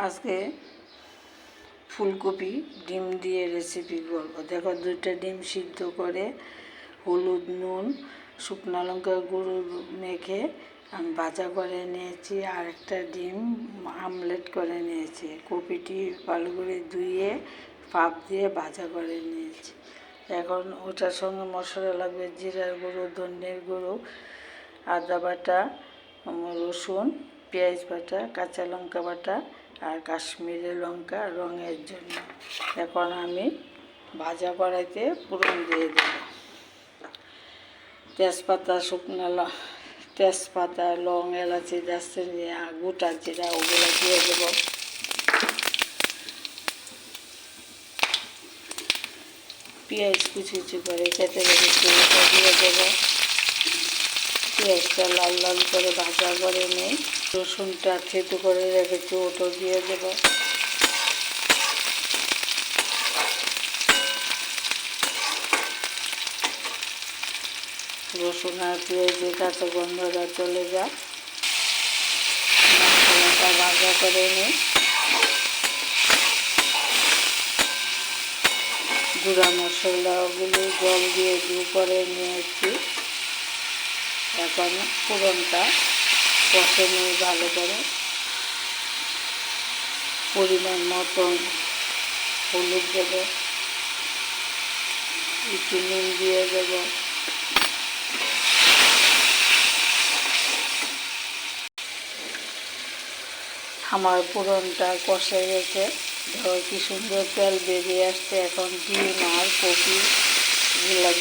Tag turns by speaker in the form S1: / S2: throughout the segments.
S1: আজকে ফুলকপি ডিম দিয়ে রেসিপি করব দেখো দুইটা ডিম সিদ্ধ করে হলুদ, নুন, শুকনো লঙ্কা গুঁড়ো মেখে আমি ভাজা করে নিয়েছি আর একটা ডিম আমলেট করে নিয়েছি। কপিটি ভালো করে ধুয়ে পাপ দিয়ে ভাজা করে নিয়েছি। এখন ওটার সঙ্গে মশলা লাগবে জিরার গুঁড়ো ধনের গুঁড়ো, আদা বাটা, রসুন, পেঁয়াজ বাটা, কাঁচা লঙ্কা বাটা আর কাশ্মীরি লঙ্কা রঙের জন্য। এখন আমি ভাজা কড়াইতে পুরন দিয়ে দেব। তেজপাতা, শুকনো ল, তেজপাতা, লং, এলাচি, দারচিনি গোটা জিরা ওগুলো দিয়ে দেবো। পেঁয়াজ কুচি কুচি করে কেটে রেখেছি দিয়ে দেবো। পেঁয়াজটা লাল লাল করে ভাজা করে নিই। রসুনটা থেতু করে রেখেছি ওটা দিয়ে দেবো। রসুন আর পেঁয়াজে কাঁচা গন্ধটা চলে যায় মশলাটা ভাজা করে নিই। গুঁড়া মশলাগুলো জল দিয়ে দু করে নিয়েছি এখন ফোড়নটা কষে নিয়ে ভালো করে। পরিমাণ মতন হলুদ দেবো। একটু নুন দিয়ে দেবো। আমার পুরনটা কষে গেছে। ধর কি সুন্দর তেল বেরিয়ে আসছে। এখন ডিম আর কপি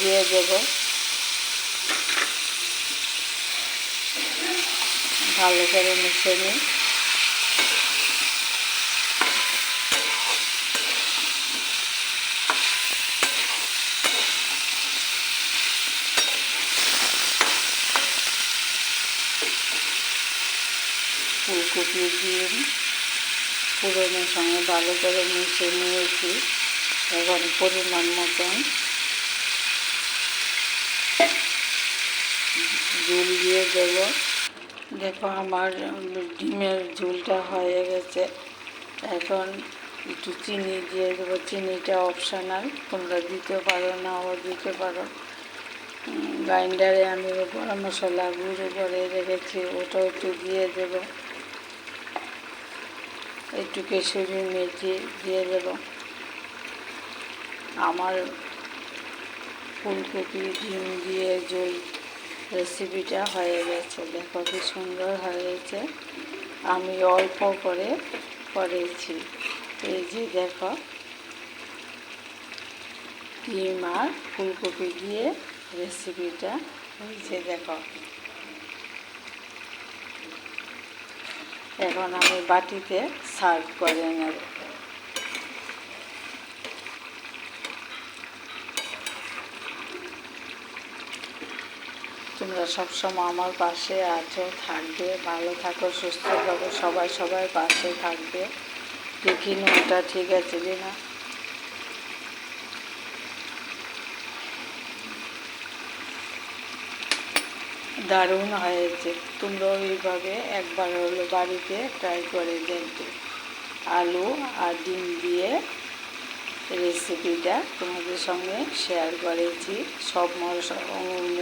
S1: দিয়ে দেবো। ভালো করে মিশে নিই। ফুলকপি দিয়ে পুরোনোর সঙ্গে ভালো করে মিশে নিয়েছি, এখন পরিমাণ মতন। ঝুল দিয়ে দেব। দেখো আমার ডিমের ঝুলটা হয়ে গেছে। এখন একটু চিনি দিয়ে দেবো। চিনিটা অপশানাল তোমরা দিতে পারো নাও দিতে পারো। গ্রাইন্ডারে আমি গরম মশলা গুঁড়ো করে রেখেছি, ওটাও একটু দিয়ে দেবো। একটু কেশরি মেথি দিয়ে দেব। আমার ফুলকপি, ডিম দিয়ে জল রেসিপিটা হয়ে গেছে। দেখো কি সুন্দর হয়েছে। আমি অল্প করে করেছি। এই যে দেখো, ডিম আর ফুলকপি দিয়ে রেসিপিটা হয়েছে, দেখো। এখন আমি বাটিতে সার্ভ করে নেব। তোমরা সবসময় আমার পাশে আছো, থাকবে, ভালো থাকো, সুস্থ থাকো, সবাই সবাই পাশে থাকবে। দেখি নুনটা ঠিক আছে যে না। দারুণ হয়েছে। তোমরাও এইভাবে একবার হলো বাড়িতে ট্রাই করে দেখবে। আলু আর ডিম দিয়ে রেসিপিটা তোমাদের সঙ্গে শেয়ার করেছি। সব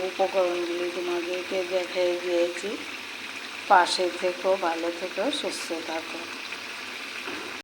S1: উপকরণগুলি তোমাদেরকে দেখিয়ে দিয়েছি। পাশে থেকো, ভালো থেকো, সুস্থ থাকো।